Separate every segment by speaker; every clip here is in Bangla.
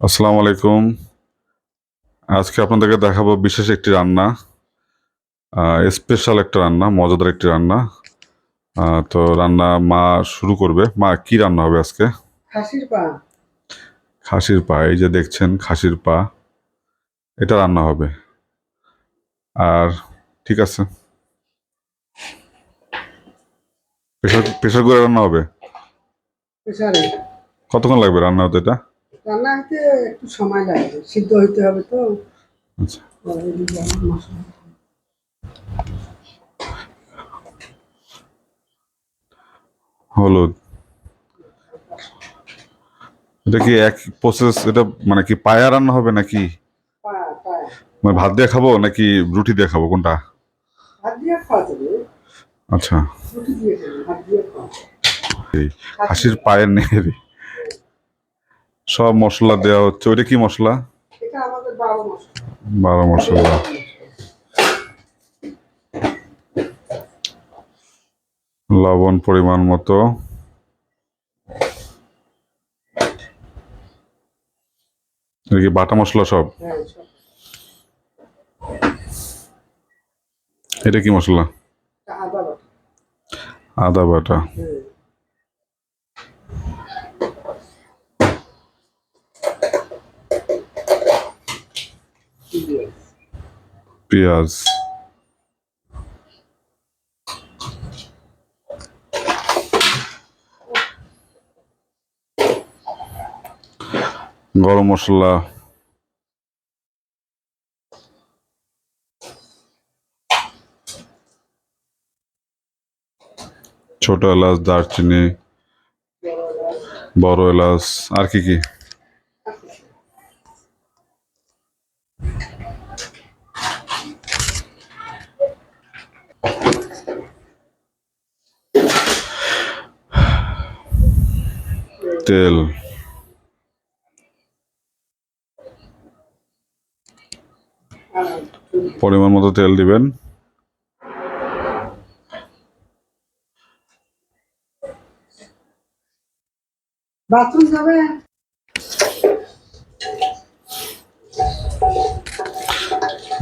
Speaker 1: আসসালামু আলাইকুম। আজকে আপনাদেরকে দেখাবো বিশেষ একটি রান্না স্পেশাল একটা রান্না মজাদার একটি রান্না। তো রান্না মা শুরু করবে। মা কি রান্না হবে আজকে?
Speaker 2: খাসির পা।
Speaker 1: খাসির পা এই যে দেখছেন খাসির পা। এটা রান্না হবে। আর ঠিক আছে। প্রেশার প্রেশার করে রান্না হবে? কতক্ষণ লাগবে রান্না হতে এটা?
Speaker 2: রান্না হতে একটু সময় লাগবে সিদ্ধ হইতে হবে তো।
Speaker 1: আচ্ছা। হলুদ। এটা কি এক প্রসেস এটা মানে কি পায়া রান্না হবে নাকি? মানে ভাত দিয়ে খাব নাকি রুটি দিয়ে খাব কোনটা? আচ্ছা। খাসির পায়ের নেহেরি সব মশলা দেওয়া হচ্ছে। ওইটা কি মশলা?
Speaker 2: বারো মশলা।
Speaker 1: লবণ পরিমাণ মতো। কি বাটা মশলা সব?
Speaker 2: হ্যাঁ
Speaker 1: এটা কি মশলা?
Speaker 2: আদা বাটা।
Speaker 1: আদা বাটা। পেঁয়াজ গরম মশলা। ছোট এলাচ দারচিনি বড় এলাচ আর কি কি? তেল। পরিমাণ মতো তেল দিবেন।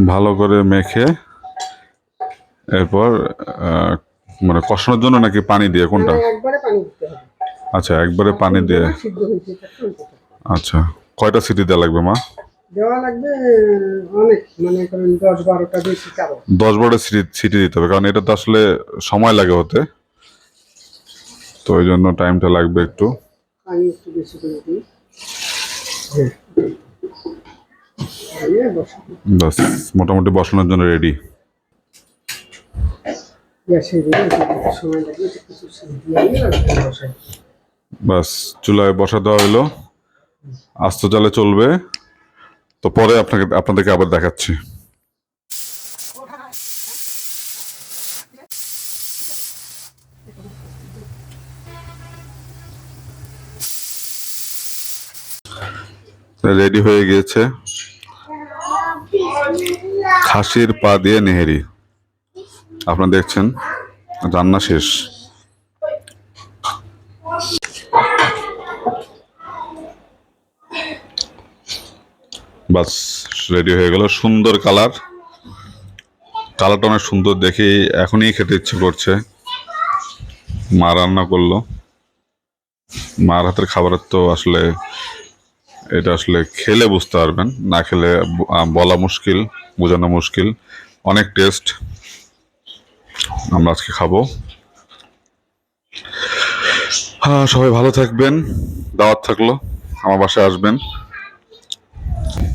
Speaker 1: ভালো করে মেখে এরপর আহ, মানে কষানোর জন্য নাকি পানি দিয়ে কোনটা?
Speaker 2: একবারে পানি দিতে হবে।
Speaker 1: আচ্ছা একবারে পানি দিয়ে।
Speaker 2: সিদ্ধ হয়েছে।
Speaker 1: আচ্ছা কয়টা সিটি দেওয়া লাগবে মা?
Speaker 2: দেওয়া লাগবে অনেক। মনে করেন দশ বারোটা বেশি চাবো।
Speaker 1: দশ বারোটা সিটি সিটি দিতে হবে কারণ এটা তো আসলে সময় লাগে হতে। তো ওই জন্য টাইমটা লাগবে একটু।
Speaker 2: পানি একটু বেশি করে দিই। হ্যাঁ।
Speaker 1: বাস। মোটামুটি বসানোর জন্য রেডি
Speaker 2: সময় লাগে এটা কিছু
Speaker 1: বাস, চুলায় বসা দেওয়া হলো আস্ত জালে চলবে। তো পরে আপনাকে, আপনাদেরকে আবার দেখাচ্ছি। রেডি হয়ে গিয়েছে। খাসির পা দিয়ে নেহেরি। আপনারা দেখছেন, রান্না শেষ। বাস রেডি হয়ে গেল। সুন্দর কালার কালারটা অনেক সুন্দর দেখে এখনই খেতে ইচ্ছে করছে। মা রান্না করল। মার হাতের খাবারের তো আসলে এটা আসলে খেলে বুঝতে পারবেন। না খেলে বলা মুশকিল, বোঝানো মুশকিল। অনেক টেস্ট আমরা আজকে খাব। হ্যাঁ সবাই ভালো থাকবেন। দাওয়াত থাকল। আমার বাসায় আসবেন।